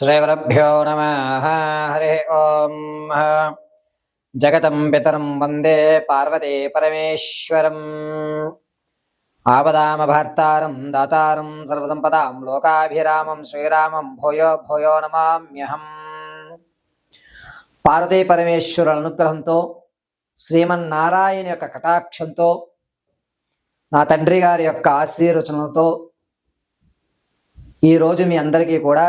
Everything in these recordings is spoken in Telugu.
శ్రీగురుభ్యో నమ హరి ఓం జగతం పితరం వందే పార్వతీ పరమేశ్వరం ఆపదామభర్తారం దాతారం సర్వసంపదాం లోకాభిరామం శ్రీరామం భూయో భూయో నమామ్యహం పార్వతీ పరమేశ్వరుల అనుగ్రహంతో శ్రీమన్నారాయణ యొక్క కటాక్షంతో నా తండ్రి గారి యొక్క ఆశీర్వచనంతో ఈరోజు మీ అందరికీ కూడా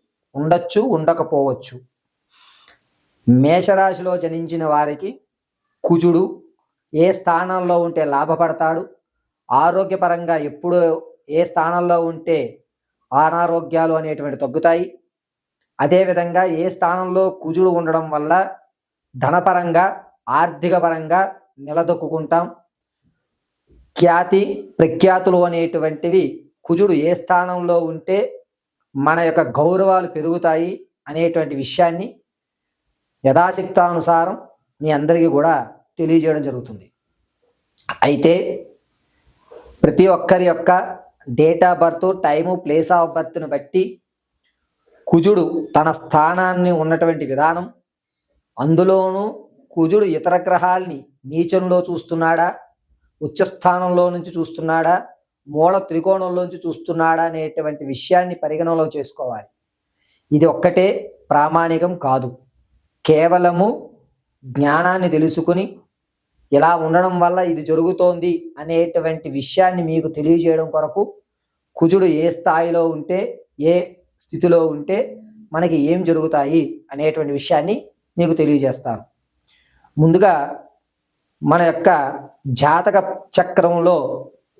ఉండొచ్చు ఉండకపోవచ్చు. మేషరాశిలో జనించిన వారికి కుజుడు ఏ స్థానంలో ఉంటే లాభపడతాడు? ఆరోగ్యపరంగా ఎప్పుడు ఏ స్థానంలో ఉంటే అనారోగ్యాలు అనేటువంటి తగ్గుతాయి. అదేవిధంగా ఏ స్థానంలో కుజుడు ఉండడం వల్ల ధనపరంగా ఆర్థిక పరంగా నిలదొక్కుంటాం ఖ్యాతి ప్రఖ్యాతులు అనేటువంటివి కుజుడు ఏ స్థానంలో ఉంటే మన యొక్క గౌరవాలు పెరుగుతాయి అనేటువంటి విషయాన్ని యథాశక్తానుసారం మీ అందరికీ కూడా తెలియజేయడం జరుగుతుంది. అయితే ప్రతి ఒక్కరి యొక్క date of birth time place of బర్త్ను బట్టి కుజుడు తన స్థానాన్ని ఉన్నటువంటి విధానం అందులోనూ కుజుడు ఇతర గ్రహాల్ని నీచంలో చూస్తున్నాడా ఉచ్చస్థానంలో నుంచి చూస్తున్నాడా మూల త్రికోణంలోంచి చూస్తున్నాడా అనేటువంటి విషయాన్ని పరిగణనలో చేసుకోవాలి. ఇది ఒక్కటే ప్రామాణికం కాదు. కేవలము జ్ఞానాన్ని తెలుసుకుని ఇలా ఉండడం వల్ల ఇది జరుగుతోంది అనేటువంటి విషయాన్ని మీకు తెలియజేయడం కొరకు కుజుడు ఏ స్థాయిలో ఉంటే ఏ స్థితిలో ఉంటే మనకి ఏం జరుగుతాయి అనేటువంటి విషయాన్ని మీకు తెలియజేస్తాను. ముందుగా మన యొక్క జాతక చక్రంలో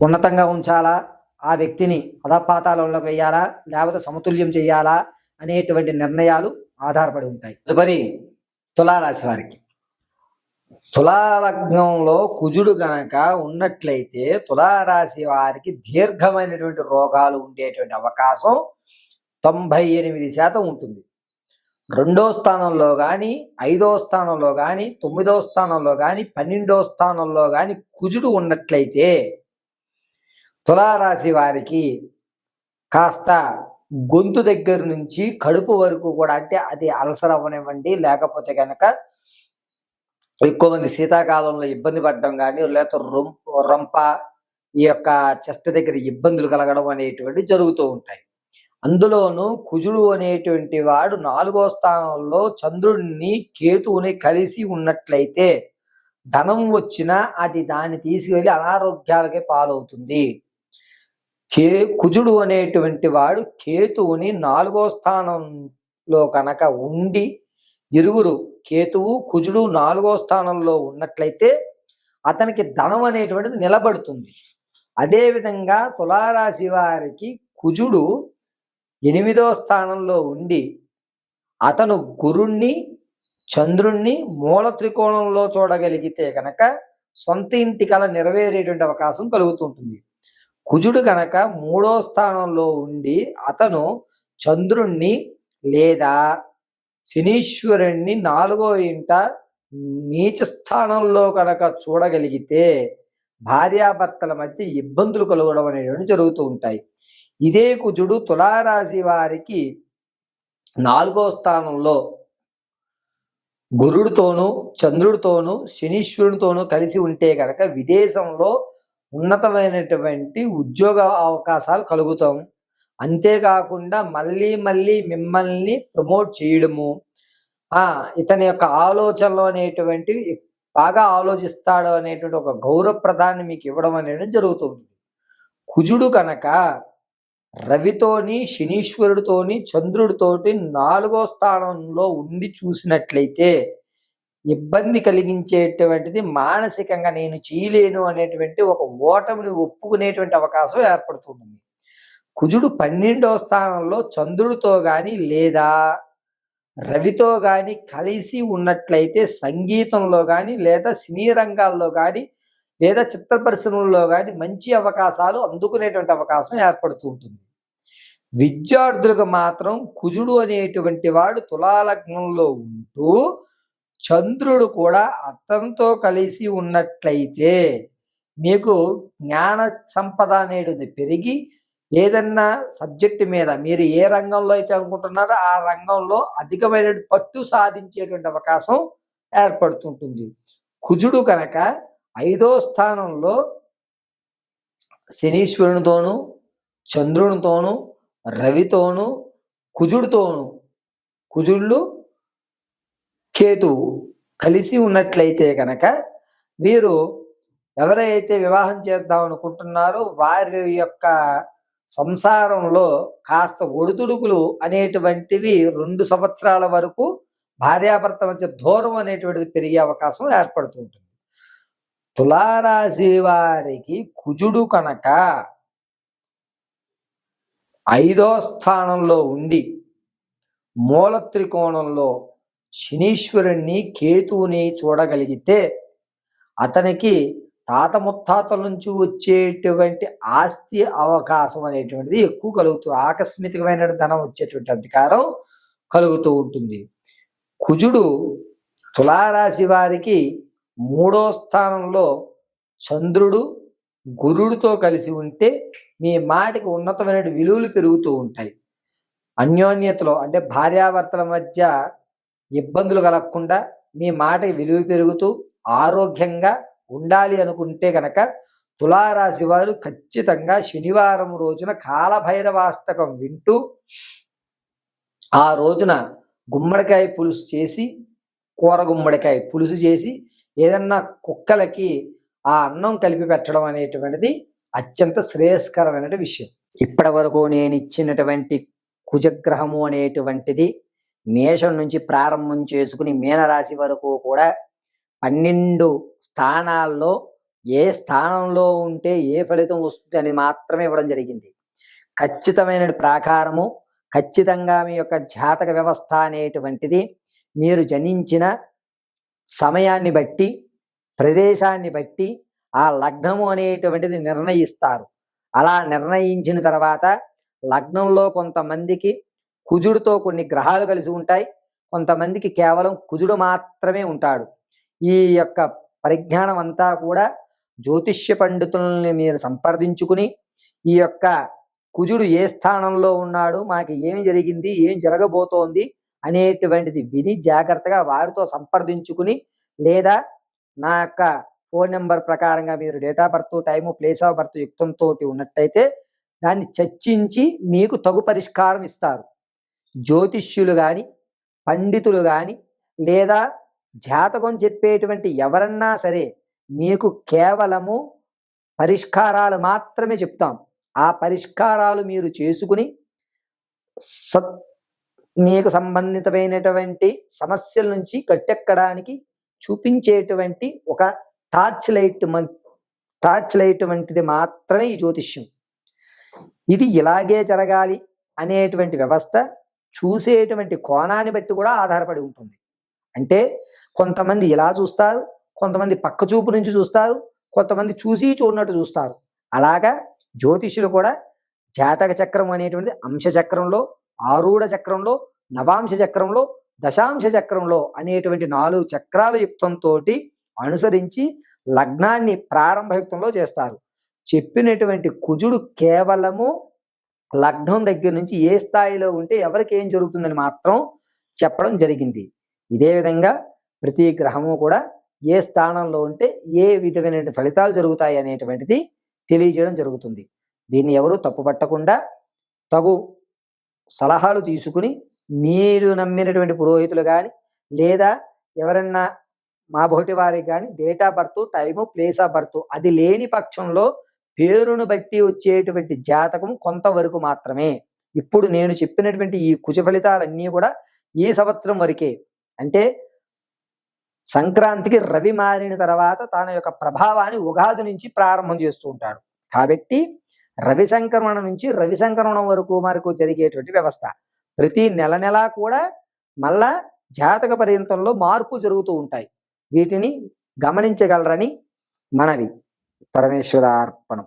ఉన్నతంగా ఉంచాలా? ఆ వ్యక్తిని అధపాతాళంలోకి వేయాలా? లేకపోతే సమతుల్యం చేయాలా? అనేటువంటి నిర్ణయాలు ఆధారపడి ఉంటాయి. తదుపరి తులారాశి వారికి. తులాలగ్నంలో కుజుడు గనక ఉన్నట్లయితే తులారాశి వారికి దీర్ఘమైనటువంటి రోగాలు ఉండేటువంటి అవకాశం తొంభై ఎనిమిది శాతం ఉంటుంది. రెండో స్థానంలో కానీ ఐదో స్థానంలో కానీ తొమ్మిదో స్థానంలో కానీ పన్నెండో స్థానంలో కానీ కుజుడు ఉన్నట్లయితే తులారాశి వారికి కాస్త గొంతు దగ్గర నుంచి కడుపు వరకు కూడా అంటే అది అలసర అవ్వనివ్వండి. లేకపోతే కనుక ఎక్కువ మంది శీతాకాలంలో ఇబ్బంది పడడం కానీ లేకపోతే రొంప రొంప ఈ యొక్క చెస్ట్ దగ్గర ఇబ్బందులు కలగడం అనేటువంటి జరుగుతూ ఉంటాయి. అందులోనూ కుజుడు అనేటువంటి వాడు నాలుగో స్థానంలో చంద్రుడిని కేతువుని కలిసి ఉన్నట్లయితే ధనం వచ్చినా అది దాన్ని తీసుకెళ్ళి అనారోగ్యాలకే పాలవుతుంది. కే కుజుడు అనేటువంటి వాడు కేతువుని నాలుగో స్థానంలో కనుక ఉండి ఇరువురు కేతువు కుజుడు నాలుగో స్థానంలో ఉన్నట్లయితే అతనికి ధనం అనేటువంటిది నిలబడుతుంది. అదేవిధంగా తులారాశి వారికి కుజుడు ఎనిమిదో స్థానంలో ఉండి అతను గురుణ్ణి చంద్రుణ్ణి మూల త్రికోణంలో చూడగలిగితే కనుక సొంత ఇంటి కళ నెరవేరేటువంటి అవకాశం కలుగుతుంటుంది. కుజుడు కనుక మూడో స్థానంలో ఉండి అతను చంద్రుణ్ణి లేదా శనీశ్వరుణ్ణి నాలుగో ఇంట నీచ స్థానంలో కనుక చూడగలిగితే భార్యాభర్తల మధ్య ఇబ్బందులు కలగడం అనేటువంటి జరుగుతూ ఉంటాయి. ఇదే కుజుడు తులారాశి వారికి నాలుగో స్థానంలో గురుడితోనూ చంద్రుడితోనూ శనీశ్వరునితోనూ కలిసి ఉంటే కనుక విదేశంలో ఉన్నతమైనటువంటి ఉద్యోగ అవకాశాలు కలుగుతాం. అంతేకాకుండా మళ్ళీ మళ్ళీ మిమ్మల్ని ప్రమోట్ చేయడము ఆ ఇతని యొక్క ఆలోచనలు అనేటువంటివి బాగా ఆలోచిస్తాడు అనేటువంటి ఒక గౌరవప్రదాన్ని మీకు ఇవ్వడం అనేది జరుగుతుంది. కుజుడు కనుక రవితోని శనీశ్వరుడితోని చంద్రుడితోటి నాలుగో స్థానంలో ఉండి చూసినట్లయితే ఇబ్బంది కలిగించేటువంటిది మానసికంగా నేను చేయలేను అనేటువంటి ఒక ఓటమిని ఒప్పుకునేటువంటి అవకాశం ఏర్పడుతుంది. కుజుడు పన్నెండవ స్థానంలో చంద్రుడితో కానీ లేదా రవితో కానీ కలిసి ఉన్నట్లయితే సంగీతంలో కానీ లేదా సినీ రంగాల్లో కానీ లేదా చిత్ర పరిశ్రమల్లో కానీ మంచి అవకాశాలు అందుకునేటువంటి అవకాశం ఏర్పడుతూ ఉంటుంది. విద్యార్థులకు మాత్రం కుజుడు అనేటువంటి వాడు తులాలగ్నంలో ఉంటూ చంద్రుడు కూడా అర్థంతో కలిసి ఉన్నట్లయితే మీకు జ్ఞాన సంపద అనేది పెరిగి ఏదన్నా సబ్జెక్టు మీద మీరు ఏ రంగంలో అయితే అనుకుంటున్నారో ఆ రంగంలో అధికమైన పట్టు సాధించేటువంటి అవకాశం ఏర్పడుతుంటుంది. కుజుడు కనుక ఐదో స్థానంలో శనీశ్వరునితోనూ చంద్రునితోనూ రవితోనూ కుజుడితోనూ కుజుళ్ళు కేతువు కలిసి ఉన్నట్లయితే కనుక వీరు ఎవరైతే వివాహం చేద్దాం అనుకుంటున్నారో వారి యొక్క సంసారంలో కాస్త ఒడిదుడుకులు అనేటువంటివి రెండు సంవత్సరాల వరకు భార్యాభర్త మధ్య దూరం అనేటువంటిది పెరిగే అవకాశం ఏర్పడుతుంటుంది తులారాశి వారికి కుజుడు కనుక ఐదో స్థానంలో ఉండి మూల త్రికోణంలో శనీశ్వరుణ్ణి కేతువుని చూడగలిగితే అతనికి తాత ముత్తాతల నుంచి వచ్చేటువంటి ఆస్తి అవకాశం అనేటువంటిది ఎక్కువ కలుగుతుంది ఆకస్మికమైన ధనం వచ్చేటువంటి అధికారం కలుగుతూ ఉంటుంది. కుజుడు తులారాశి వారికి మూడో స్థానంలో చంద్రుడు గురుడితో కలిసి ఉంటే మీ మాటకి ఉన్నతమైన విలువలు పెరుగుతూ ఉంటాయి. అన్యోన్యతలో అంటే భార్యాభర్తల మధ్య ఇబ్బందులు కలగకుండా మీ మాట విలువ పెరుగుతూ ఆరోగ్యంగా ఉండాలి అనుకుంటే కనుక తులారాశి వారు ఖచ్చితంగా శనివారం రోజున కాలభైరవాష్టకం వింటూ ఆ రోజున గుమ్మడికాయ పులుసు చేసి కూర గుమ్మడికాయ పులుసు చేసి ఏదన్నా కుక్కలకి ఆ అన్నం కలిపి పెట్టడం అనేటువంటిది అత్యంత శ్రేయస్కరమైన విషయం. ఇప్పటి వరకు నేను ఇచ్చినటువంటి కుజగ్రహము అనేటువంటిది మేషం నుంచి ప్రారంభం చేసుకుని మీనరాశి వరకు కూడా పన్నెండు స్థానాల్లో ఏ స్థానంలో ఉంటే ఏ ఫలితం వస్తుంది అని మాత్రమే ఇవ్వడం జరిగింది. ఖచ్చితమైన ప్రాకారము ఖచ్చితంగా మీ యొక్క జాతక వ్యవస్థ అనేటువంటిది మీరు జనించిన సమయాన్ని బట్టి ప్రదేశాన్ని బట్టి ఆ లగ్నము అనేటువంటిది నిర్ణయిస్తారు. అలా నిర్ణయించిన తర్వాత లగ్నంలో కొంతమందికి కుజుడితో కొన్ని గ్రహాలు కలిసి ఉంటాయి. కొంతమందికి కేవలం కుజుడు మాత్రమే ఉంటాడు. ఈ యొక్క పరిజ్ఞానం అంతా కూడా జ్యోతిష్య పండితుల్ని మీరు సంప్రదించుకుని ఈ యొక్క కుజుడు ఏ స్థానంలో ఉన్నాడు మాకు ఏమి జరిగింది ఏం జరగబోతోంది అనేటువంటిది విని జాగ్రత్తగా వారితో సంప్రదించుకుని లేదా నా యొక్క ఫోన్ నెంబర్ ప్రకారంగా మీరు date of birth time place of birth యుక్తంతో ఉన్నట్టయితే దాన్ని చర్చించి మీకు తగు పరిష్కారం ఇస్తారు. జ్యోతిష్యులు కానీ పండితులు కానీ లేదా జాతకం చెప్పేటువంటి ఎవరన్నా సరే మీకు కేవలము పరిష్కారాలు మాత్రమే చెప్తాం. ఆ పరిష్కారాలు మీరు చేసుకుని సత్ మీకు సంబంధితమైనటువంటి సమస్యల నుంచి గట్టెక్కడానికి చూపించేటువంటి ఒక టార్చ్ లైట్ మన్- టార్చ్ లైట్ వంటిది మాత్రమే ఈ జ్యోతిష్యం. ఇది ఇలాగే జరగాలి అనేటువంటి వ్యవస్థ చూసేటువంటి కోణాన్ని బట్టి కూడా ఆధారపడి ఉంటుంది. అంటే కొంతమంది ఇలా చూస్తారు కొంతమంది పక్క చూపు నుంచి చూస్తారు కొంతమంది చూసి చూడనట్టు చూస్తారు. అలాగా జ్యోతిష్యులు కూడా జాతక చక్రం అనేటువంటిది అంశ చక్రంలో ఆరూఢ చక్రంలో నవాంశ చక్రంలో దశాంశ చక్రంలో అనేటువంటి నాలుగు చక్రాల యుక్తంతో అనుసరించి లగ్నాన్ని ప్రారంభ యుక్తంలో చేస్తారు. చెప్పినటువంటి కుజుడు కేవలము లగ్నం దగ్గర నుంచి ఏ స్థాయిలో ఉంటే ఎవరికి ఏం జరుగుతుందని మాత్రం చెప్పడం జరిగింది. ఇదే విధంగా ప్రతి గ్రహము కూడా ఏ స్థానంలో ఉంటే ఏ విధమైన ఫలితాలు జరుగుతాయి అనేటువంటిది తెలియజేయడం జరుగుతుంది. దీన్ని ఎవరు తప్పుపట్టకుండా తగు సలహాలు తీసుకుని మీరు నమ్మినటువంటి పురోహితులు కానీ లేదా ఎవరన్నా మా బోటి వారికి కానీ date of birth time place of birth అది లేని పక్షంలో పేరును బట్టి వచ్చేటువంటి జాతకం కొంతవరకు మాత్రమే. ఇప్పుడు నేను చెప్పినటువంటి ఈ కుజ ఫలితాలన్నీ కూడా ఈ సంవత్సరం వరకే. అంటే సంక్రాంతికి రవి మారిన తర్వాత తన యొక్క ప్రభావాన్ని ఉగాది నుంచి ప్రారంభం చేస్తూ ఉంటాడు. కాబట్టి రవి సంక్రమణ నుంచి రవి సంక్రమణం వరకు మనకు జరిగేటువంటి వ్యవస్థ. ప్రతి నెల నెలా కూడా మళ్ళా జాతక పర్యంతంలో మార్పు జరుగుతూ ఉంటాయి. వీటిని గమనించగలరని మనవి. పరమేశ్వర అర్పణం.